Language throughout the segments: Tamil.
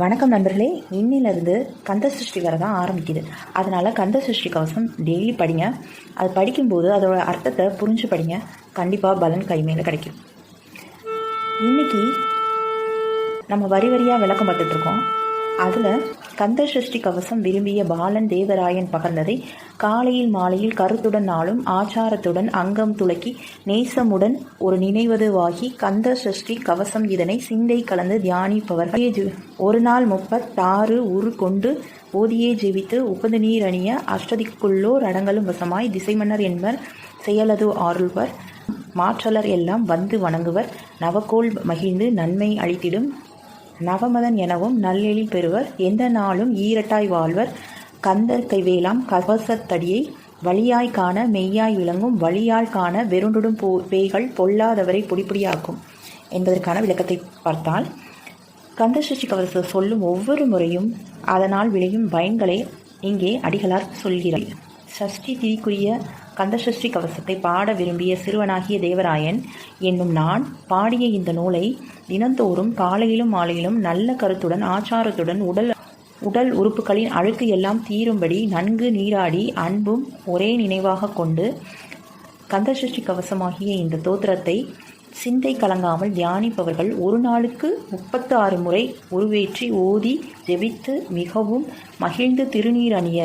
வணக்கம் நண்பர்களே இன்னிலிருந்து கந்த சிருஷ்டி வர தான் ஆரம்பிக்குது. அதனால் கந்த சிருஷ்டி கவசம் டெய்லி படிங்க. அது படிக்கும்போது அதோட அர்த்தத்தை புரிஞ்சு படிங்க. கண்டிப்பாக பலன் கைமையில் கிடைக்கும். இன்னைக்கு நம்ம வரி வரியாக விளக்கம் பார்த்துட்ருக்கோம் அதில் கந்த சஷ்டி கவசம் விரும்பிய பாலன் தேவராயன் பகர்ந்ததை காலையில் மாலையில் கருத்துடன் நாளும் ஆச்சாரத்துடன் அங்கம் துளக்கி நேசமுடன் ஒரு நினைவதுவாகி கந்த சஷ்டி கவசம் இதனை சிந்தை கலந்து தியானிப்பவர்கள் ஒரு நாள் முப்பத்தாறு உரு கொண்டு போதியே ஜெபித்து உபது நீர் அணிய அஷ்டதிக்குள்ளோர் அடங்கலும் வசமாய் திசைமன்னர் என்பர் செயலது ஆருள்வர். மாற்றலர் எல்லாம் வந்து வணங்குவர். நவக்கோள் மகிழ்ந்து நன்மை அளித்திடும். நவமதன் எனவும் நல்லெழில் பெறுவர். எந்த நாளும் ஈரட்டாய் வாழ்வர். கந்தர் கைவேலாம் கவசத்தடியை வழியாய் காண மெய்யாய் விளங்கும். வழியால் காண வெருண்டுடும் போ பேய்கள் பொல்லாதவரை பொடிப்பொடியாக்கும் என்பதற்கான விளக்கத்தை பார்த்தால் கந்தசஷ்டி கவசம் சொல்லும் ஒவ்வொரு முறையும் அதனால் விளையும் பயன்களை இங்கே அடிகளார் சொல்கிறார். சஷ்டி திதிக்குரிய கந்தசஷ்டி கவசத்தை பாட விரும்பிய சிறுவனாகிய தேவராயன் என்னும் நான் பாடிய இந்த நூலை தினந்தோறும் காலையிலும் மாலையிலும் நல்ல கருத்துடன் ஆச்சாரத்துடன் உடல் உடல் உறுப்புகளின் அழுக்கு எல்லாம் தீரும்படி நன்கு நீராடி அன்பும் ஒரே நினைவாக கொண்டு கந்தசஷ்டி கவசமாகிய இந்த தோத்திரத்தை சிந்தை கலங்காமல் தியானிப்பவர்கள் ஒரு நாளுக்கு முப்பத்து ஆறு முறை உருவேற்றி ஓதி ஜெபித்து மிகவும் மகிழ்ந்து திருநீர் அணிய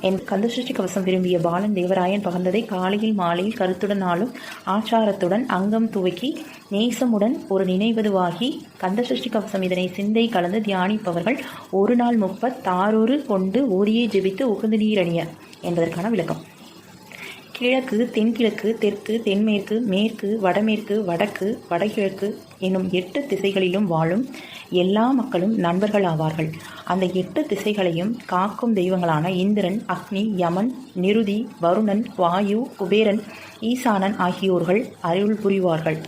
என் கந்தசஷ்டி கவசம் விரும்பிய பாலன் தேவராயன் பகர்ந்ததை காலையில் மாலையில் கருத்துடன் நாளும் ஆச்சாரத்துடன் அங்கம் துவக்கி நேசமுடன் ஒரு நினைவதுவாகி கந்தசஷ்டி கவசம் இதனை சிந்தை கலந்து தியானிப்பவர்கள் ஒரு நாள் முப்பத்தாறொரு கொண்டு ஓதியை ஜெபித்து உகந்து நீரணிய என்பதற்கான விளக்கம். கிழக்கு தென்கிழக்கு தெற்கு தென்மேற்கு மேற்கு வடமேற்கு வடக்கு வடகிழக்கு என்னும் எட்டு திசைகளிலும் வாழும் எல்லா மக்களும் நண்பர்கள் ஆவார்கள் அந்த எட்டு திசைகளையும் காக்கும் தெய்வங்களான இந்திரன் அக்னி யமன் நிருதி வருணன் வாயு குபேரன் ஈசானன் ஆகியோர்கள் அருள் புரிவார்கள்.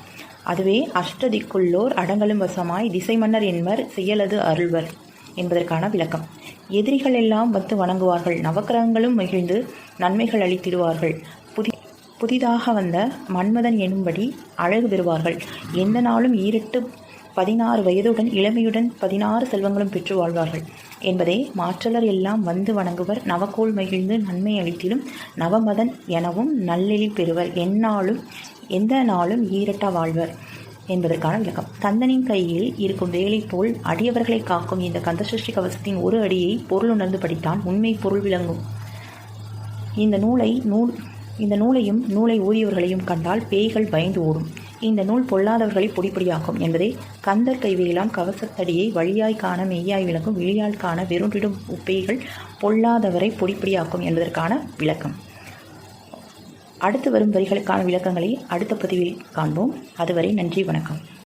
அதுவே அஷ்டதிக்குள்ளோர் அடங்கலும் வசமாய் திசை மன்னர் என்பர் செயலது அருள்வர் என்பதற்கான விளக்கம். எதிரிகள் எல்லாம் வந்து வணங்குவார்கள். நவக்கிரகங்களும் மகிழ்ந்து நன்மைகள் அளித்திடுவார்கள். புதி புதிதாக வந்த மன்மதன் எனும்படி அழகு பெறுவார்கள். எந்த நாளும் ஈரெட்டு பதினாறு வயதுடன் இளமையுடன் பதினாறு செல்வங்களும் பெற்று வாழ்வார்கள். என்பதே மாற்றலர் எல்லாம் வந்து வணங்குவர். நவக்கோள் மகிழ்ந்து நன்மை அளித்திலும் நவமதன் எனவும் நல்லெழி பெறுவர். எந்நாளும் எந்த நாளும் ஈரட்டா வாழ்வர் என்பதற்கான விளக்கம். கந்தனின் கையில் இருக்கும் வேலை போல் அடியவர்களை காக்கும் இந்த கந்தசஷ்டி கவசத்தின் ஒரு அடியை பொருள் உணர்ந்து படித்தான் உண்மை பொருள் விளங்கும். இந்த நூலை நூல் இந்த நூலையும் நூலை ஊதியவர்களையும் கண்டால் பேய்கள் பயந்து ஓடும். இந்த நூல் பொல்லாதவர்களை பொடிப்பொடியாக்கும் என்பதை கந்தர் கைவையெல்லாம் கவசத்தடியை வழியாய் காண மெய்யாய் விளக்கும் விழியால் காண வெறுண்டிடும் உப்பேய்கள் பொல்லாதவரை பொடிப்பொடியாக்கும் என்பதற்கான விளக்கம். அடுத்து வரும் வரிகளுக்கான விளக்கங்களை அடுத்த பதிவில் காண்போம். அதுவரை நன்றி வணக்கம்.